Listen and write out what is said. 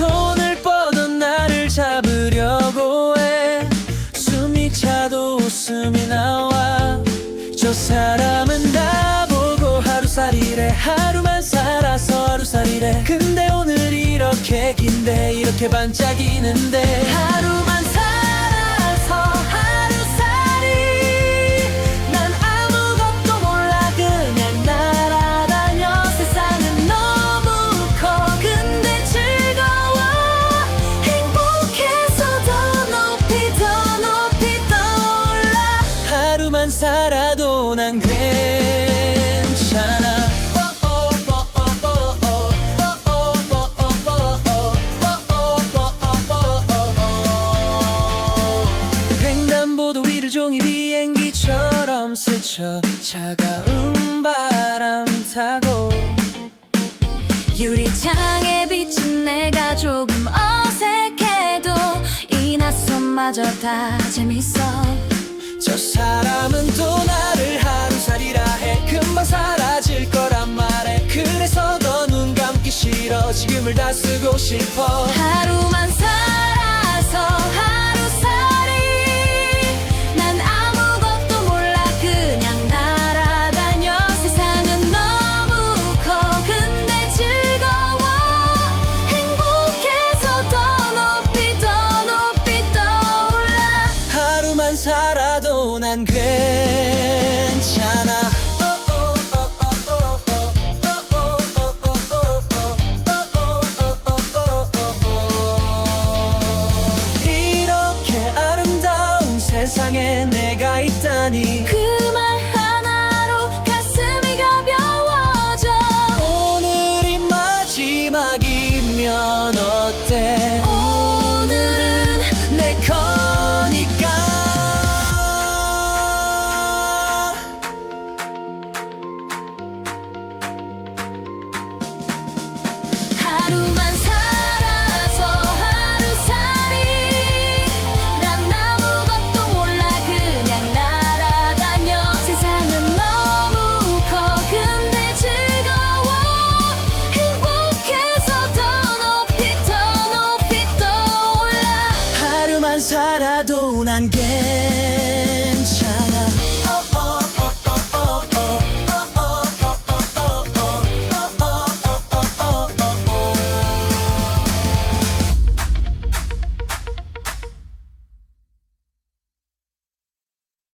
손을 뻗어 나를 잡으려고 해. 숨이 차도 웃음이 나와. 저 사람은 나보고 하루살이래. 하루만 살아서 하루살이래. 근데 오늘 이렇게 긴데 이렇게 반짝이는데 하루만 괜찮아. 횡단보도 위를 종이 비행기처럼 스쳐 차가운 바람 타고 유리창에 비친 내가 조금 어색해도 이 낯선마저 다 재밌어. 저 사람은 또 나를 하 루살이라 해. 금방 사라질 거란 말해 그래서 더눈 감기 싫어. 지금을 다 쓰고 싶어. 하루만 살아서 하루살이 난 아무것도 몰라. 그냥 날아다녀. 세상은 너무 커. 근데 즐거워. 행복해서 더 높이 더 높이 떠올라. 하루만 살아도 난 괜찮 세상에 내가 있다니. 그 살아도 난 괜찮아